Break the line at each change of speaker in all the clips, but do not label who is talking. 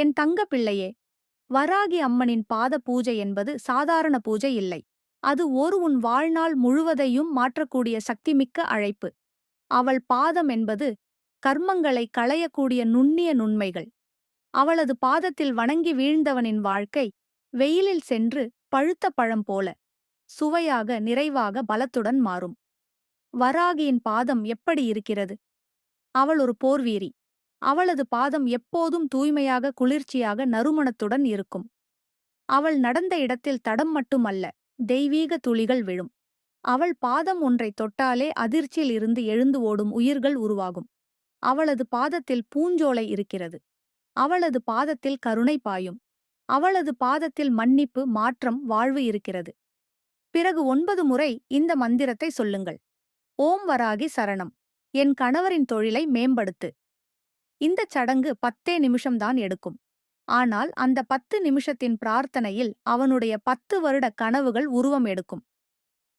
என் தங்க பிள்ளையே வராகி அம்மனின் பாத பூஜை என்பது சாதாரண பூஜை இல்லை. அது ஒரு உன் வாழ்நாள் முழுவதையும் மாற்றக்கூடிய சக்திமிக்க அழைப்பு. அவள் பாதம் என்பது கர்மங்களை களையக்கூடிய நுண்ணிய நுண்மைகள். அவளது பாதத்தில் வணங்கி வீழ்ந்தவனின் வாழ்க்கை வெயிலில் சென்று பழுத்த பழம் போல சுவையாக நிறைவாக பலத்துடன் மாறும். வராகியின் பாதம் எப்படி இருக்கிறது? அவள் ஒரு போர்வீரி. அவளது பாதம் எப்போதும் தூய்மையாக குளிர்ச்சியாக நறுமணத்துடன் இருக்கும். அவள் நடந்த இடத்தில் தடம் மட்டுமல்ல தெய்வீக துளிகள் விழும். அவள் பாதம் ஒன்றை தொட்டாலே அதிர்ச்சியில் இருந்து எழுந்து ஓடும் உயிர்கள் உருவாகும். அவளது பாதத்தில் பூஞ்சோலை இருக்கிறது. அவளது பாதத்தில் கருணை பாயும். அவளது பாதத்தில் மன்னிப்பு மாற்றம் வாழ்வு இருக்கிறது. பிறகு ஒன்பது முறை இந்த மந்திரத்தை சொல்லுங்கள். ஓம் வராகி சரணம். என் கணவரின் தொழிலை மேம்படுத்து. இந்தச் சடங்கு பத்தே நிமிஷம்தான் எடுக்கும். ஆனால் அந்த பத்து நிமிஷத்தின் பிரார்த்தனையில் அவனுடைய பத்து வருட கனவுகள் உருவம் எடுக்கும்.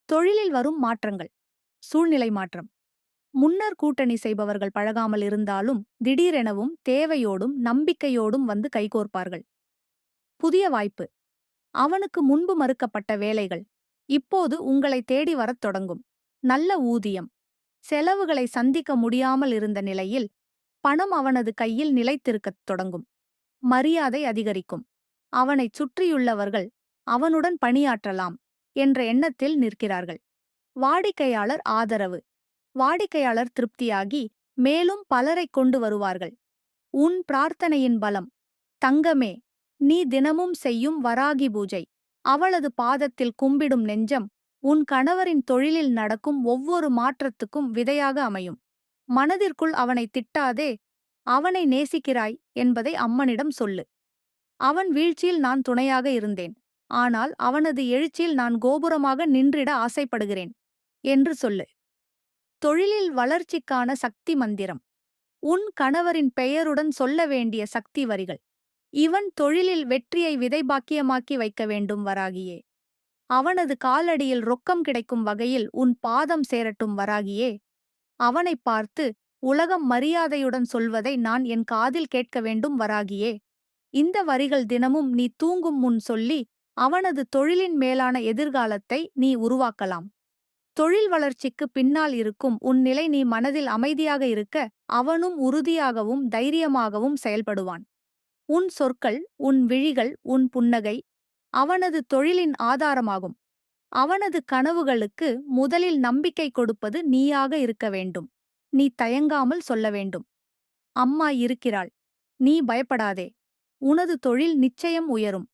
தொழிலில் வரும் மாற்றங்கள். சூழ்நிலை மாற்றம். முன்னர் கூட்டணி செய்பவர்கள் பழகாமல் இருந்தாலும் திடீரெனவும் தேவையோடும் நம்பிக்கையோடும் வந்து கைகோர்ப்பார்கள். புதிய வாய்ப்பு. அவனுக்கு முன்பு மறுக்கப்பட்ட வேலைகள். இப்போது உங்களை தேடி வரத் தொடங்கும். நல்ல ஊதியம். செலவுகளை சந்திக்க முடியாமல் இருந்த நிலையில் பணம் அவனது கையில் நிலைத்திருக்கத் தொடங்கும். மரியாதை அதிகரிக்கும். அவனைச் சுற்றியுள்ளவர்கள் அவனுடன் பணியாற்றலாம் என்ற எண்ணத்தில் நிற்கிறார்கள். வாடிக்கையாளர் ஆதரவு. வாடிக்கையாளர் திருப்தியாகி மேலும் பலரைக் கொண்டு வருவார்கள். உன் பிரார்த்தனையின் பலம். தங்கமே நீ தினமும் செய்யும் வராகி பூஜை. அவளது பாதத்தில் கும்பிடும் நெஞ்சம் உன் கணவரின் தொழிலில் நடக்கும் ஒவ்வொரு மாற்றத்துக்கும் விதையாக அமையும். மனதிற்குள் அவனை திட்டாதே அவனை நேசிக்கிறாய் என்பதை அம்மனிடம் சொல்லு. அவன் வீழ்ச்சியில் நான் துணையாக இருந்தேன். ஆனால் அவனது எழுச்சியில் நான் கோபுரமாக நின்றிட ஆசைப்படுகிறேன் என்று சொல்லு. தொழிலில் வளர்ச்சிக்கான சக்தி மந்திரம். உன் கணவரின் பெயருடன் சொல்ல வேண்டிய சக்தி வரிகள். இவன் தொழிலில் வெற்றியை விதைபாக்கியமாக்கி வைக்க வேண்டும் வராகியே. அவனது காலடியில் ரொக்கம் கிடைக்கும் வகையில் உன் பாதம் சேரட்டும் வராகியே. அவனைப் பார்த்து உலகம் மரியாதையுடன் சொல்வதை நான் என் காதில் கேட்க வேண்டும் வராகியே. இந்த வரிகள் தினமும் நீ தூங்கும் முன் சொல்லி அவனது தொழிலின் மேலான எதிர்காலத்தை நீ உருவாக்கலாம். தொழில் வளர்ச்சிக்கு பின்னால் இருக்கும் உன் நிலை நீ மனதில் அமைதியாக இருக்க அவனும் உறுதியாகவும் தைரியமாகவும் செயல்படுவான். உன் சொற்கள் உன் விழிகள் உன் புன்னகை அவனது தொழிலின் ஆதாரமாகும். அவனது கனவுகளுக்கு முதலில் நம்பிக்கை கொடுப்பது நீயாக இருக்க வேண்டும். நீ தயங்காமல் சொல்ல வேண்டும். அம்மா இருக்கிறாள். நீ பயப்படாதே. உனது தொழில் நிச்சயம் உயரும்.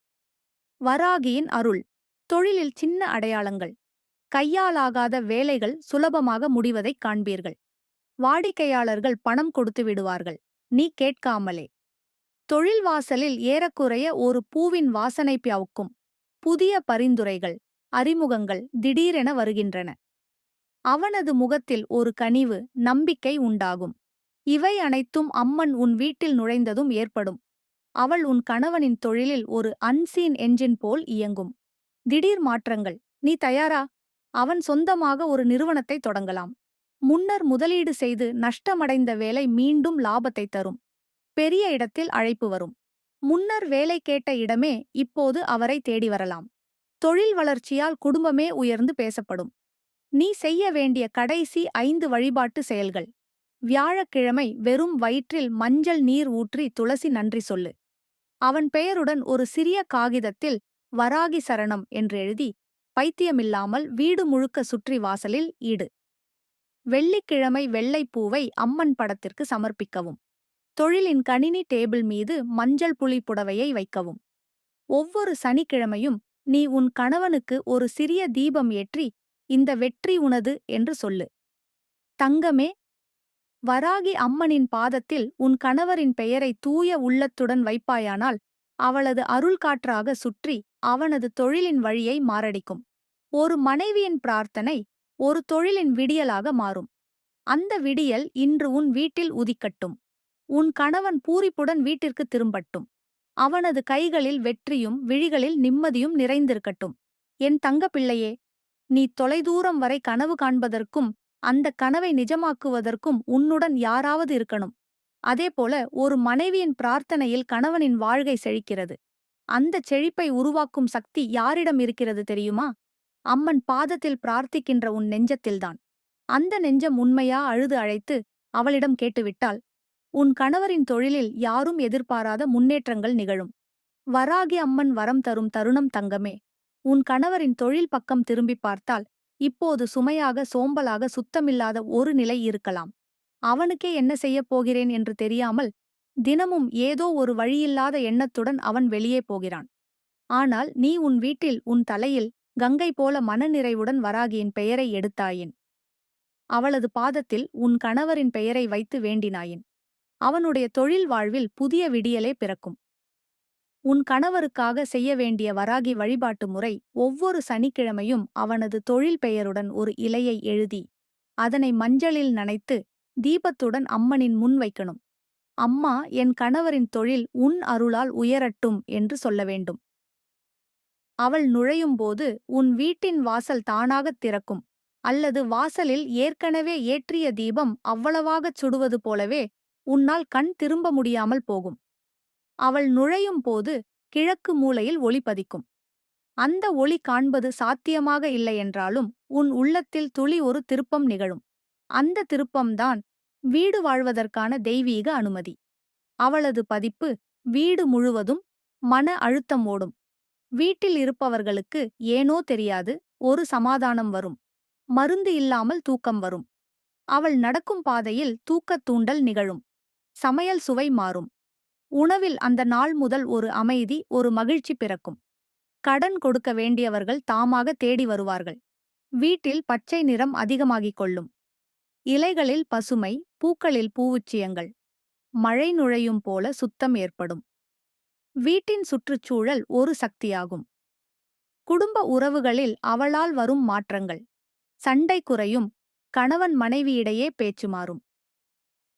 வராகியின் அருள். தொழிலில் சின்ன அடையாளங்கள். கையாலாகாத வேலைகள் சுலபமாக முடிவதைக் காண்பீர்கள். வாடிக்கையாளர்கள் பணம் கொடுத்து விடுவார்கள். நீ கேட்காமலே. தொழில் வாசலில் ஏறக்குறைய ஒரு பூவின் வாசனை பியாவுக்கும். புதிய பரிந்துரைகள். அறிமுகங்கள் திடீரென வருகின்றன. அவனது முகத்தில் ஒரு கனிவு நம்பிக்கை உண்டாகும். இவை அனைத்தும் அம்மன் உன் வீட்டில் நுழைந்ததும் ஏற்படும். அவள் உன் கணவனின் தொழிலில் ஒரு அன்சீன் என்ஜின் போல் இயங்கும். திடீர் மாற்றங்கள். நீ தயாரா? அவன் சொந்தமாக ஒரு நிறுவனத்தை தொடங்கலாம். முன்னர் முதலீடு செய்து நஷ்டமடைந்த வேலை மீண்டும் லாபத்தை தரும். பெரிய இடத்தில் அழைப்பு வரும். முன்னர் வேலை கேட்ட இடமே இப்போது அவரை தேடி வரலாம். தொழில் வளர்ச்சியால் குடும்பமே உயர்ந்து பேசப்படும். நீ செய்ய வேண்டிய கடைசி ஐந்து வழிபாட்டு செயல்கள். வியாழக்கிழமை வெறும் வயிற்றில் மஞ்சள் நீர் ஊற்றி துளசி நன்றி சொல்லு. அவன் பெயருடன் ஒரு சிறிய காகிதத்தில் வராகி சரணம் என்று எழுதி பைத்தியமில்லாமல் வீடு முழுக்க சுற்றி வாசலில் ஈடு வெள்ளிக்கிழமை வெள்ளைப்பூவை அம்மன் படத்திற்கு சமர்ப்பிக்கவும். தொழிலின் கணினி டேபிள் மீது மஞ்சள் புலி புடவையை வைக்கவும். ஒவ்வொரு சனிக்கிழமையும் நீ உன் கணவனுக்கு ஒரு சிறிய தீபம் ஏற்றி இந்த வெற்றி உனது என்று சொல்லு. தங்கமே வராகி அம்மனின் பாதத்தில் உன் கணவரின் பெயரை தூய உள்ளத்துடன் வைப்பாயானால் அவளது அருள்காற்றாக சுற்றி அவனது தொழிலின் வழியை மாரடிக்கும். ஒரு மனைவியின் பிரார்த்தனை ஒரு தொழிலின் விடியலாக மாறும். அந்த விடியல் இன்று உன் வீட்டில் உதிக்கட்டும். உன் கணவன் பூரிப்புடன் வீட்டிற்கு திரும்பட்டும். அவனது கைகளில் வெற்றியும் விழிகளில் நிம்மதியும் நிறைந்திருக்கட்டும். என் தங்கப்பிள்ளையே நீ தொலைதூரம் வரை கனவு காண்பதற்கும் அந்த கனவை நிஜமாக்குவதற்கும் உன்னுடன் யாராவது இருக்கணும். அதேபோல ஒரு மனைவியின் பிரார்த்தனையில் கணவனின் வாழ்கை செழிக்கிறது. அந்தச் செழிப்பை உருவாக்கும் சக்தி யாரிடம் இருக்கிறது தெரியுமா? அம்மன் பாதத்தில் பிரார்த்திக்கின்ற உன் நெஞ்சத்தில்தான். அந்த நெஞ்சம் உண்மையா அழுது அழைத்து அவளிடம் கேட்டுவிட்டால் உன் கணவரின் தொழிலில் யாரும் எதிர்பாராத முன்னேற்றங்கள் நிகழும். வராகி அம்மன் வரம் தரும் தருணம் தங்கமே. உன் கணவரின் தொழில் பக்கம் திரும்பி பார்த்தால் இப்போது சுமையாக சோம்பலாக சுத்தமில்லாத ஒரு நிலை இருக்கலாம். அவனுக்கே என்ன செய்யப் போகிறேன் என்று தெரியாமல் தினமும் ஏதோ ஒரு வழியில்லாத எண்ணத்துடன் அவன் வெளியே போகிறான். ஆனால் நீ உன் வீட்டில் உன் தலையில் கங்கை போல மனநிறைவுடன் வராகியின் பெயரை எடுத்தாயின். அவளது பாதத்தில் உன் கணவரின் பெயரை வைத்து வேண்டினாயின். அவனுடைய தொழில் வாழ்வில் புதிய விடியலே பிறக்கும். உன் கணவருக்காக செய்ய வேண்டிய வராகி வழிபாட்டு முறை ஒவ்வொரு சனிக்கிழமையும் அவனது தொழில் பெயருடன் ஒரு இலையை எழுதி அதனை மஞ்சளில் நனைத்து தீபத்துடன் அம்மனின் முன் வைக்கணும். அம்மா என் கணவரின் தொழில் உன் அருளால் உயரட்டும் என்று சொல்ல வேண்டும். அவள் நுழையும்போது உன் வீட்டின் வாசல் தானாகத் திறக்கும் அல்லது வாசலில் ஏற்கனவே ஏற்றிய தீபம் அவ்வளவாகச் சுடுவது போலவே உன்னால் கண் திரும்ப முடியாமல் போகும். அவள் நுழையும் போது கிழக்கு மூலையில் ஒளி பதிக்கும். அந்த ஒளி காண்பது சாத்தியமாக இல்லையென்றாலும் உன் உள்ளத்தில் துளி ஒரு திருப்பம் நிகழும். அந்த திருப்பம்தான் வீடு வாழ்வதற்கான தெய்வீக அனுமதி. அவளது பதிப்பு வீடு முழுவதும் மன அழுத்தம் ஓடும். வீட்டில் இருப்பவர்களுக்கு ஏனோ தெரியாது ஒரு சமாதானம் வரும். மருந்து இல்லாமல் தூக்கம் வரும். அவள் நடக்கும் பாதையில் தூக்கத் தூண்டல் நிகழும். சமையல் சுவை மாறும். உணவில் அந்த நாள் முதல் ஒரு அமைதி ஒரு மகிழ்ச்சி பிறக்கும். கடன் கொடுக்க வேண்டியவர்கள் தாமாக தேடி வருவார்கள். வீட்டில் பச்சை நிறம் அதிகமாகிக் கொள்ளும். இலைகளில் பசுமை பூக்களில் பூவுச்சியங்கள். மழை நுழையும் போல சுத்தம் ஏற்படும். வீட்டின் சுற்றுச்சூழல் ஒரு சக்தியாகும். குடும்ப உறவுகளில் அவளால் வரும் மாற்றங்கள். சண்டை குறையும். கணவன் மனைவியிடையே பேச்சு மாறும்.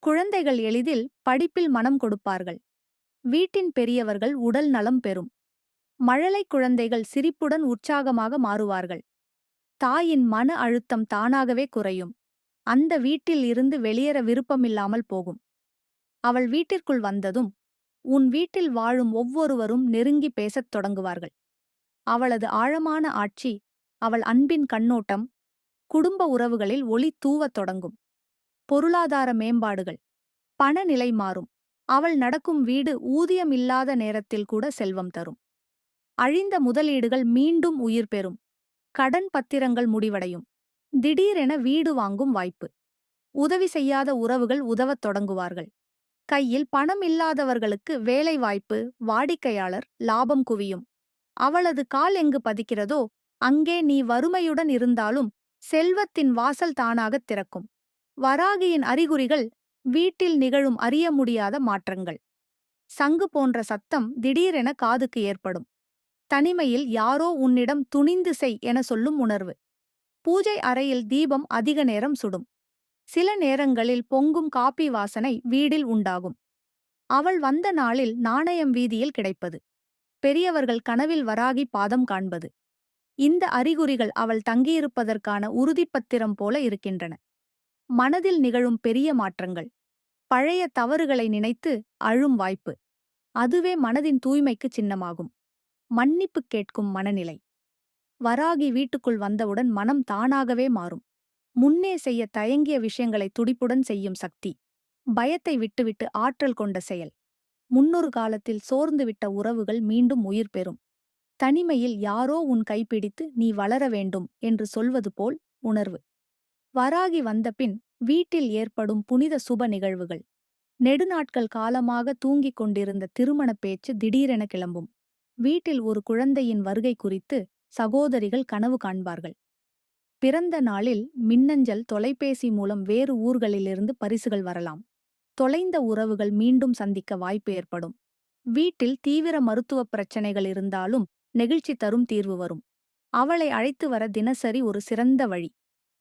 குழந்தைகள் எளிதில் படிப்பில் மனம் கொடுப்பார்கள். வீட்டின் பெரியவர்கள் உடல் நலம் பெறும். மழலை குழந்தைகள் சிரிப்புடன் உற்சாகமாக மாறுவார்கள். தாயின் மன அழுத்தம் தானாகவே குறையும். அந்த வீட்டில் இருந்து வெளியேற விருப்பமில்லாமல் போகும். அவள் வீட்டிற்குள் வந்ததும் உன் வீட்டில் வாழும் ஒவ்வொருவரும் நெருங்கி பேசத் தொடங்குவார்கள். அவளது ஆழமான ஆட்சி அவள் அன்பின் கண்ணோட்டம் குடும்ப உறவுகளில் ஒளி தூவத் தொடங்கும். பொருளாதார மேம்பாடுகள். பணநிலை மாறும். அவள் நடக்கும் வீடு ஊதியம் இல்லாத நேரத்தில் கூட செல்வம் தரும். அழிந்த முதலீடுகள் மீண்டும் உயிர் பெறும். கடன் பத்திரங்கள் முடிவடையும். திடீரென வீடு வாங்கும் வாய்ப்பு. உதவி செய்யாத உறவுகள் உதவத் தொடங்குவார்கள். கையில் பணம் இல்லாதவர்களுக்கு வேலை வாய்ப்பு வாடிக்கையாளர் லாபம் குவியும். அவளது கால் எங்கு பதிக்கிறதோ அங்கே நீ வறுமையுடன் இருந்தாலும் செல்வத்தின் வாசல் தானாகத் திறக்கும். வராகியின் அறிகுறிகள் வீட்டில் நிகழும் அறிய முடியாத மாற்றங்கள். சங்கு போன்ற சத்தம் திடீரென காதுக்கு ஏற்படும். தனிமையில் யாரோ உன்னிடம் துணிந்து செய் என சொல்லும் உணர்வு. பூஜை அறையில் தீபம் அதிக நேரம் சுடும். சில நேரங்களில் பொங்கும் காப்பி வாசனை வீடில் உண்டாகும். அவள் வந்த நாளில் நாணயம் வீதியில் கிடைப்பது. பெரியவர்கள் கனவில் வராகி பாதம் காண்பது. இந்த அறிகுறிகள் அவள் தங்கியிருப்பதற்கான உறுதிப்பத்திரம் போல இருக்கின்றன. மனதில் நிகழும் பெரிய மாற்றங்கள். பழைய தவறுகளை நினைத்து அழும் வாய்ப்பு. அதுவே மனதின் தூய்மைக்கு சின்னமாகும். மன்னிப்பு கேட்கும் மனநிலை. வராகி வீட்டுக்குள் வந்தவுடன் மனம் தானாகவே மாறும். முன்னே செய்ய தயங்கிய விஷயங்களை துடிப்புடன் செய்யும் சக்தி. பயத்தை விட்டுவிட்டு ஆற்றல் கொண்ட செயல். முன்னொரு காலத்தில் சோர்ந்துவிட்ட உறவுகள் மீண்டும் உயிர் பெறும். தனிமையில் யாரோ உன் கைப்பிடித்து நீ வளர வேண்டும் என்று சொல்வது போல் உணர்வு. வராகி வந்தபின் வீட்டில் ஏற்படும் புனித சுப நிகழ்வுகள். நெடுநாட்கள் காலமாக தூங்கிக் கொண்டிருந்த திருமணப் பேச்சு திடீரென கிளம்பும். வீட்டில் ஒரு குழந்தையின் வருகை குறித்து சகோதரிகள் கனவு காண்பார்கள். பிறந்த நாளில் மின்னஞ்சல் தொலைபேசி மூலம் வேறு ஊர்களிலிருந்து பரிசுகள் வரலாம். தொலைந்த உறவுகள் மீண்டும் சந்திக்க வாய்ப்பு ஏற்படும். வீட்டில் தீவிர மருத்துவப் பிரச்சனைகள் இருந்தாலும் நெகிழ்ச்சி தரும் தீர்வு வரும். அவளை அழைத்து வர தினசரி ஒரு சிறந்த வழி.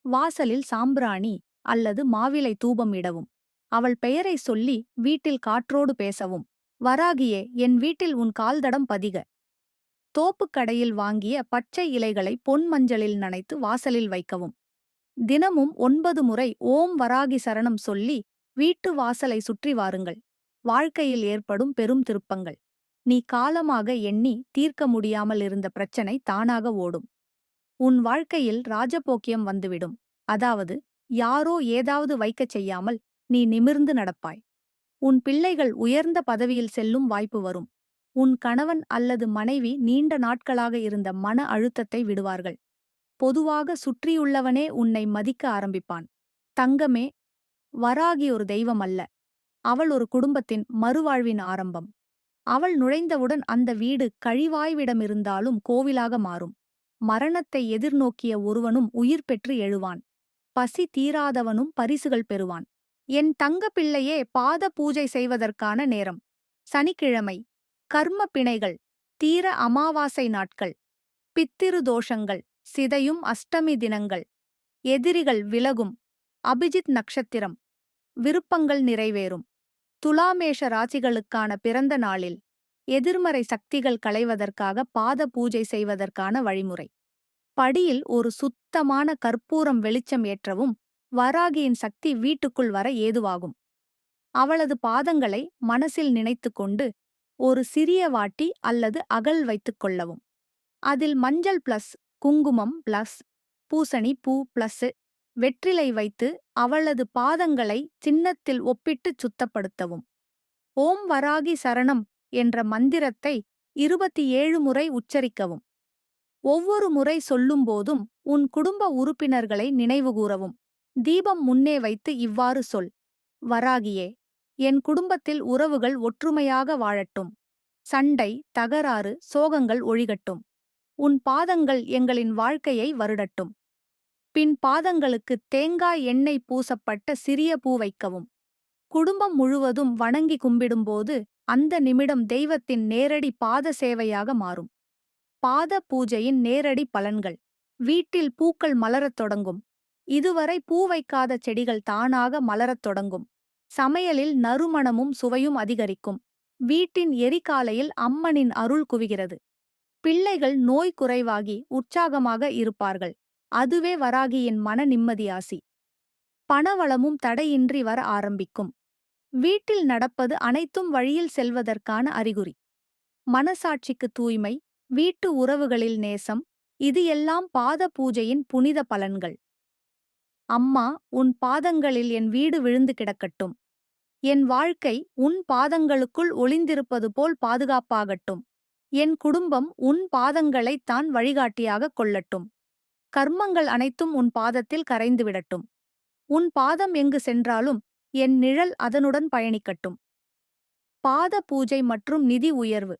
வாசலில் சாம்பிராணி அல்லது மாவிலை தூபம் இடவும். அவள் பெயரை சொல்லி வீட்டில் காற்றோடு பேசவும். வராகியே என் வீட்டில் உன் கால்தடம் பதிக. தோப்புக் கடையில் வாங்கிய பச்சை இலைகளை பொன் மஞ்சளில் நனைத்து வாசலில் வைக்கவும். தினமும் ஒன்பது முறை ஓம் வராகி சரணம் சொல்லி வீட்டு வாசலை சுற்றி வாருங்கள். வாழ்க்கையில் ஏற்படும் பெரும் திருப்பங்கள். நீ காலமாக எண்ணி தீர்க்க முடியாமல் இருந்த பிரச்சனை தானாக ஓடும். உன் வாழ்க்கையில் ராஜபோக்கியம் வந்துவிடும். அதாவது யாரோ ஏதாவது வைக்கச் செய்யாமல் நீ நிமிர்ந்து நடப்பாய். உன் பிள்ளைகள் உயர்ந்த பதவியில் செல்லும் வாய்ப்பு வரும். உன் கணவன் அல்லது மனைவி நீண்ட நாட்களாக இருந்த மன அழுத்தத்தை விடுவார்கள். பொதுவாக சுற்றியுள்ளவனே உன்னை மதிக்க ஆரம்பிப்பான். தங்கமே வராகி ஒரு தெய்வம் அல்ல. அவள் ஒரு குடும்பத்தின் மறுவாழ்வின் ஆரம்பம். அவள் நுழைந்தவுடன் அந்த வீடு கழிவாய்விடமிருந்தாலும் கோவிலாக மாறும். மரணத்தை எதிர்நோக்கிய ஒருவனும் உயிர் பெற்று எழுவான். பசி தீராதவனும் பரிசுகள் பெறுவான். என் தங்க பிள்ளையே பாத பூஜை செய்வதற்கான நேரம். சனிக்கிழமை. கர்ம பிணைகள். தீர அமாவாசை நாட்கள். பித்திரு தோஷங்கள். சிதையும் அஷ்டமி தினங்கள். எதிரிகள் விலகும். அபிஜித் நட்சத்திரம். விருப்பங்கள் நிறைவேறும். துலாமேஷ ராசிகளுக்கான பிறந்த நாளில். எதிர்மறை சக்திகள் களைவதற்காக பாத பூஜை செய்வதற்கான வழிமுறை. படியில் ஒரு சுத்தமான கற்பூரம் வெளிச்சம் ஏற்றவும் வராகியின் சக்தி வீட்டுக்குள் வர ஏதுவாகும். அவளது பாதங்களை மனசில் நினைத்து கொண்டு ஒரு சிறிய வாட்டி அல்லது அகல் வைத்துக் கொள்ளவும். அதில் மஞ்சள் பிளஸ் குங்குமம் பிளஸ் பூசணி பூ பிளஸ் வெற்றிலை வைத்து அவளது பாதங்களை சின்னத்தில் ஒப்பிட்டுச் சுத்தப்படுத்தவும். ஓம் வராகி சரணம் என்ற மந்திரத்தை இருபத்தி ஏழு முறை உச்சரிக்கவும். ஒவ்வொரு முறை சொல்லும்போதும் உன் குடும்ப உறுப்பினர்களை நினைவுகூறவும் தீபம் முன்னே வைத்து இவ்வாறு சொல். வராகியே என் குடும்பத்தில் உறவுகள் ஒற்றுமையாக வாழட்டும். சண்டை தகராறு சோகங்கள் ஒழிகட்டும். உன் பாதங்கள் எங்களின் வாழ்க்கையை வருடட்டும். பின் பாதங்களுக்கு தேங்காய் எண்ணெய் பூசப்பட்ட சிறிய பூ வைக்கவும். குடும்பம் முழுவதும் வணங்கி கும்பிடும்போது அந்த நிமிடம் தெய்வத்தின் நேரடி பாத சேவையாக மாறும். பாத பூஜையின் நேரடி பலன்கள். வீட்டில் பூக்கள் மலரத் தொடங்கும். இதுவரை பூ வைக்காத செடிகள் தானாக மலரத் தொடங்கும். சமையலில் நறுமணமும் சுவையும் அதிகரிக்கும். வீட்டின் எரிகாலையில் அம்மனின் அருள் குவிகிறது. பிள்ளைகள் நோய் குறைவாகி உற்சாகமாக இருப்பார்கள். அதுவே வராகியின் மன நிம்மதியாசி. பணவளமும் தடையின்றி வர ஆரம்பிக்கும். வீட்டில் நடப்பது அனைத்தும் வழியில் செல்வதற்கான அறிகுறி. மனசாட்சிக்கு தூய்மை வீட்டு உறவுகளில் நேசம் இது எல்லாம் பாத பூஜையின் புனித பலன்கள். அம்மா உன் பாதங்களில் என் வீடு விழுந்து கிடக்கட்டும். என் வாழ்க்கை உன் பாதங்களுக்குள் ஒளிந்திருப்பது போல் பாதுகாப்பாகட்டும். என் குடும்பம் உன் பாதங்களைத் தான் வழிகாட்டியாகக் கொள்ளட்டும். கர்மங்கள் அனைத்தும் உன் பாதத்தில் கரைந்துவிடட்டும் உன் பாதம் எங்கு சென்றாலும் என் நிழல் அதனுடன் பயணிக்கட்டும். பாத பூஜை மற்றும் நிதி உயர்வு.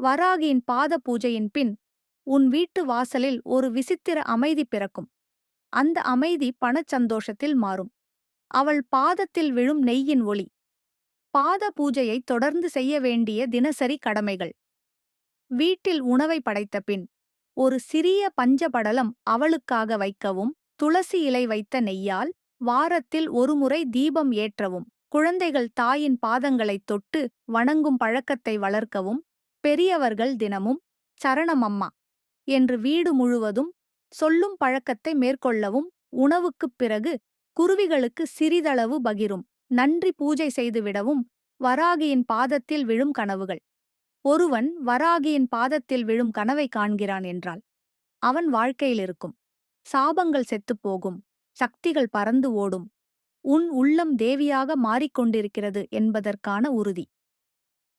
வராகியின் பாத பூஜையின் பின் உன் வீட்டு வாசலில் ஒரு விசித்திர அமைதி பிறக்கும். அந்த அமைதி பணச்சந்தோஷத்தில் மாறும். அவள் பாதத்தில் விழும் நெய்யின் ஒளி. பாத பூஜையை தொடர்ந்து செய்ய வேண்டிய தினசரி கடமைகள். வீட்டில் உணவை படைத்த பின் ஒரு சிறிய பஞ்சபடலம் அவளுக்காக வைக்கவும் துளசி இலை வைத்த நெய்யால் வாரத்தில் ஒருமுறை தீபம் ஏற்றவும் குழந்தைகள் தாயின் பாதங்களைத் தொட்டு வணங்கும் பழக்கத்தை வளர்க்கவும் பெரியவர்கள் தினமும் சரணமம்மா என்று வீடு முழுவதும் சொல்லும் பழக்கத்தை மேற்கொள்ளவும் உணவுக்குப் பிறகு குருவிகளுக்கு சிறிதளவு பகிரும். நன்றி பூஜை செய்துவிடவும் வராகியின் பாதத்தில் விழும் கனவுகள். ஒருவன் வராகியின் பாதத்தில் விழும் கனவை காண்கிறான் என்றால் அவன் வாழ்க்கையில் இருக்கும். சாபங்கள் செத்துப்போகும் சக்திகள் பறந்து ஓடும். உன் உள்ளம் தேவியாக மாறிக்கொண்டிருக்கிறது என்பதற்கான உறுதி.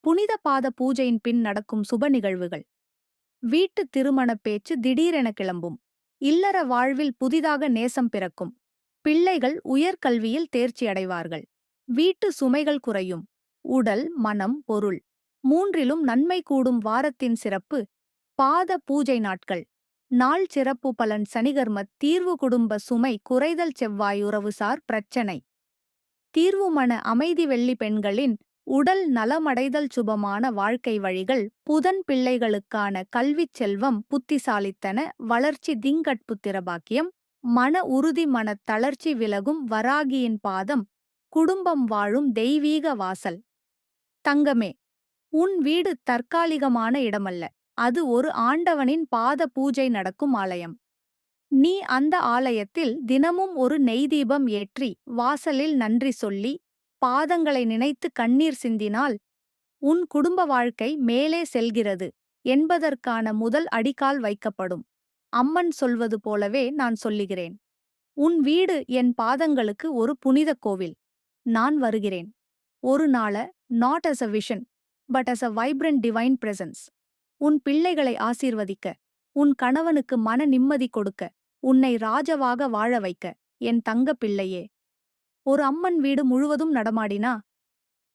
புனித பாத பூஜையின் பின் நடக்கும் சுப நிகழ்வுகள். வீட்டு திருமணப் பேச்சு திடீரென கிளம்பும். இல்லற வாழ்வில் புதிதாக நேசம் பிறக்கும். பிள்ளைகள் உயர்கல்வியில் தேர்ச்சி அடைவார்கள். வீட்டு சுமைகள் குறையும். உடல் மனம் பொருள். மூன்றிலும் நன்மை கூடும் வாரத்தின் சிறப்பு பாத பூஜை நாட்கள். நாள் சிறப்பு பலன் சனிகர்ம தீர்வு குடும்ப சுமை குறைதல் செவ்வாய் உறவுசார் பிரச்சனை. தீர்வுமன அமைதி வெள்ளி பெண்களின் உடல் நலமடைதல் சுபமான வாழ்க்கை வழிகள் புதன் பிள்ளைகளுக்கான கல்விச் செல்வம் புத்திசாலித்தன வளர்ச்சி திங்கட்புத்திரபாக்கியம் மன உறுதி மனத் தளர்ச்சி விலகும் வராகியின் பாதம் குடும்பம் வாழும் தெய்வீக வாசல். தங்கமே உன் வீடு தற்காலிகமான இடமல்ல. அது ஒரு ஆண்டவனின் பாத பூஜை நடக்கும் ஆலயம். நீ அந்த ஆலயத்தில் தினமும் ஒரு நெய்தீபம் ஏற்றி வாசலில் நன்றி சொல்லி பாதங்களை நினைத்து கண்ணீர் சிந்தினால் உன் குடும்ப வாழ்க்கை மேலே செல்கிறது என்பதற்கான முதல் அடிக்கால் வைக்கப்படும். அம்மன் சொல்வது போலவே நான் சொல்லுகிறேன். உன் வீடு என் பாதங்களுக்கு ஒரு புனித கோவில். நான் வருகிறேன். ஒரு நாள not as a vision but as a vibrant divine presence உன் பிள்ளைகளை ஆசீர்வதிக்க உன் கணவனுக்கு மன நிம்மதி கொடுக்க உன்னை ராஜவாக வாழ வைக்க என் தங்க பிள்ளையே. ஒரு அம்மன் வீடு முழுவதும் நடமாடினா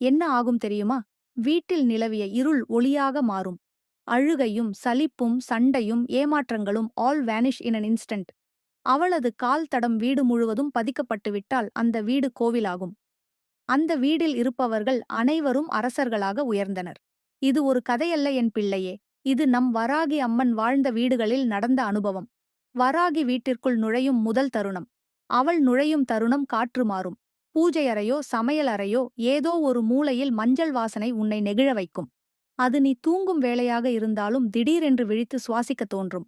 என்ன ஆகும் தெரியுமா? வீட்டில் நிலவிய இருள் ஒளியாக மாறும். அழுகையும் சலிப்பும் சண்டையும் ஏமாற்றங்களும் all vanish in an instant அவளது கால் தடம் வீடு முழுவதும் பதிக்கப்பட்டுவிட்டால் அந்த வீடு கோவிலாகும். அந்த வீடில் இருப்பவர்கள் அனைவரும் அரசர்களாக உயர்ந்தனர். இது ஒரு கதையல்ல என் பிள்ளையே. இது நம் வராகி அம்மன் வாழ்ந்த வீடுகளில் நடந்த அனுபவம். வராகி வீட்டிற்குள் நுழையும் முதல் தருணம். அவள் நுழையும் தருணம் காற்று மாறும். பூஜையறையோ சமையலறையோ ஏதோ ஒரு மூலையில் மஞ்சள் வாசனை உன்னை நெகிழ வைக்கும். அது நீ தூங்கும் வேளையாக இருந்தாலும் திடீரென்று விழித்து சுவாசிக்கத் தோன்றும்.